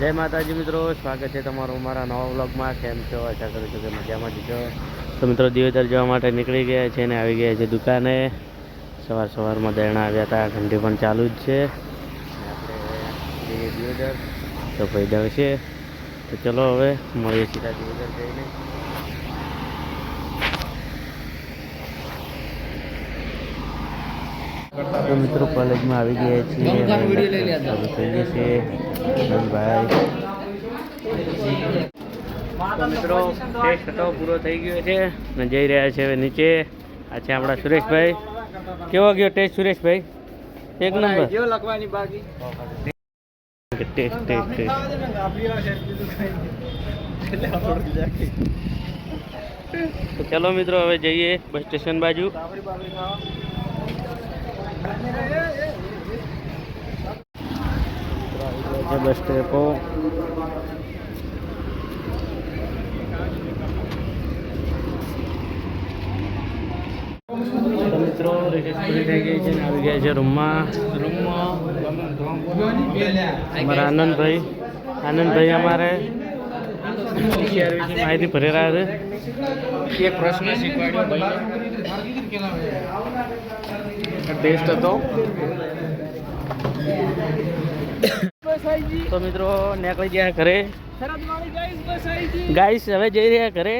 જય માતાજી મિત્રો, સ્વાગત છે તમારું મારા નવા વ્લોગમાં. કેમ છો? આશા કરું છું કે મજામાં જ છો. તો મિત્રો, દિવેતર જવા માટે નીકળી ગયા છે ને આવી ગયા છે દુકાને. સવાર સવારમાં દેરણા આવ્યા હતા ઠંડી પણ ચાલુ જ છે. આપણે જઈએ તો ભાઈ દળ છે તો ચલો હવે મળીએ સીધા દિવેતર જઈને. તો મિત્રો કોલેજમાં આવી ગયા છીએ ચાલુ થઈ ભાઈ મિત્રો ટેસ્ટ હતો પૂરો થઈ ગયો છે. ને જઈ રહ્યા છે હવે નીચે. આ છે આપણા સુરેશભાઈ. કેવો ગયો ટેસ્ટ સુરેશભાઈ? એક નંબર. જો લખવાની બાકી. Test test test. તો ચલો મિત્રો હવે જઈએ બસ સ્ટેશન બાજુ. બસ સ્ટેપો. મિત્રો આવી ગયા છે રૂમમાં. રૂમમાં અમારા આનંદભાઈ. આનંદભાઈ અમારે માહિતી ભરી રહ્યા છે. એક પ્રશ્ન શીખવાડ્યો ટેસ્ટ હતો. તો મિત્રો, નીકળી ગયા ઘરે. ગાઈસ હવે જઈ રહ્યા ઘરે.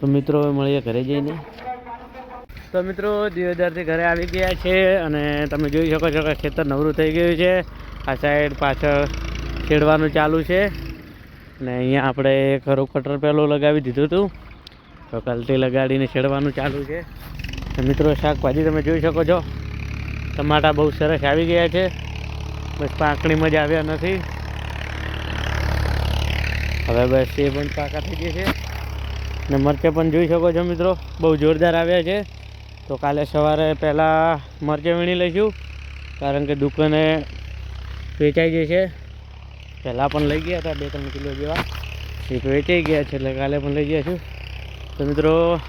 તો મિત્રો, હવે મળીએ ઘરે જઈને. તો મિત્રો દિયોદરથી ઘરે આવી ગયા છે અને તમે જોઈ શકો છો કે ખેતર નવરું થઈ ગયું છે. આ સાઈડ પાછળ ખેડવાનું ચાલુ છે. અને અહીંયા આપણે ખરું કટર પહેલું લગાવી દીધું હતું. તો કલટી લગાડીને છેડવાનું ચાલુ છે. મિત્રો, શાકભાજી તમે જોઈ શકો છો. ટમાટા બહુ સરસ આવી ગયા છે. બસ પાંકણીમાં જ આવ્યા નથી. હવે બસ એ પણ પાકા થઈ ગયા છે. ને મરચે પણ જોઈ શકો છો મિત્રો, બહુ જોરદાર આવ્યા છે. તો કાલે સવારે પહેલાં મરચે વીણી લઈશું, કારણ કે દુકાને વેચાઈ જશે પહેલાં પણ લઈ ગયા હતા બે ત્રણ કિલો જેવા. એ વેચાઈ ગયા છે, એટલે કાલે પણ લઈ ગયા છું તો મિત્રો,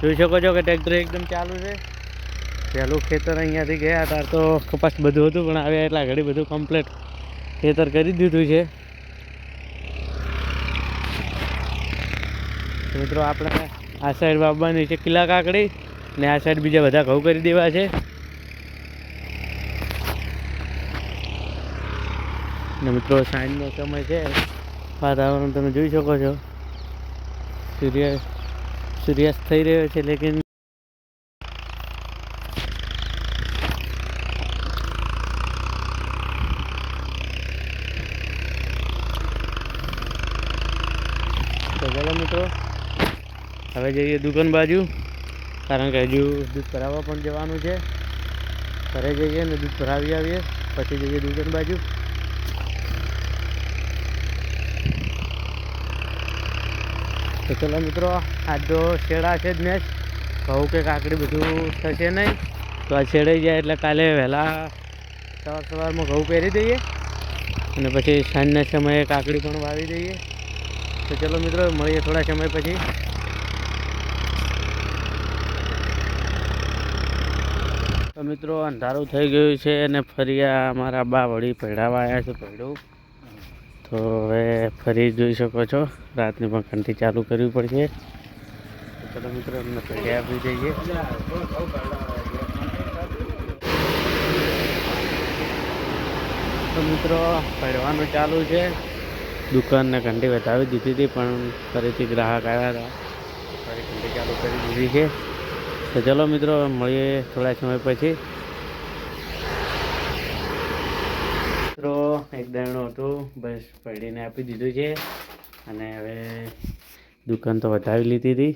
જોઈ શકો છો કે ટ્રેક્ટર એકદમ ચાલુ છે. પહેલું ખેતર અહીંયાથી ગયા હતા, તો કપાસ બધું હતું, પણ આવ્યા એટલા ઘડી બધું કમ્પ્લીટ ખેતર કરી દીધું છે. મિત્રો, આપણે આ સાઈડ વાવવાની છે કિલ્લા કાકડી, ને આ સાઈડ બીજા બધા ઘઉં કરી દેવા છે. ને મિત્રો, સાંજનો સમય છે. વાતાવરણ તમે જોઈ શકો છો. સૂર્ય સૂર્યાસ્ત થઈ રહ્યો છે, લેકિન તો મિત્રો, હવે જઈએ દુકાન બાજુ, કારણ કે હજુ દૂધ ભરાવવા પણ જવાનું છે. ઘરે જઈએ ને દૂધ ભરાવી આવીએ, પછી જઈએ દુકાન બાજુ. તો ચલો મિત્રો આજ તો શેડા છે જ મેચ ઘઉં કે કાકડી બધું થશે નહીં. તો આ છેડાઈ જાય એટલે કાલે વહેલા સવાર સવારમાં ઘઉં પહેરી દઈએ. અને પછી સાંજના સમયે કાકડી પણ વાવી દઈએ. તો ચલો મિત્રો, મળીએ થોડા સમય પછી. તો મિત્રો, અંધારું થઈ ગયું છે અને ફરી અમારા બા વળી પહેરાવા આવ્યા છે પહેડું તો હવે ફરી જોઈ શકો છો. રાતની પણ ઘંટી ચાલુ કરવી પડશે. ચલો મિત્રો અમને પહેરી આપી દઈએ. તો મિત્રો પહેરવાનું ચાલુ છે. દુકાનને ઘંટી વધાવી દીધી હતી, પણ ફરીથી ગ્રાહક આવ્યા હતા. ફરી ઘંટી ચાલુ કરી દીધી છે. તો ચલો મિત્રો, મળીએ થોડા સમય પછી મિત્રો એક દાણો હતો, બસ પડીને આપી દીધું છે. અને હવે દુકાન તો વધાવી લીધી હતી.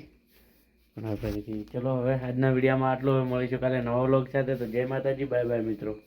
પણ ફરીથી ચલો, હવે આજના વિડીયોમાં આટલું. મળીશું કાલે નવો વ્લોગ સાથે. તો જય માતાજી, બાય બાય મિત્રો.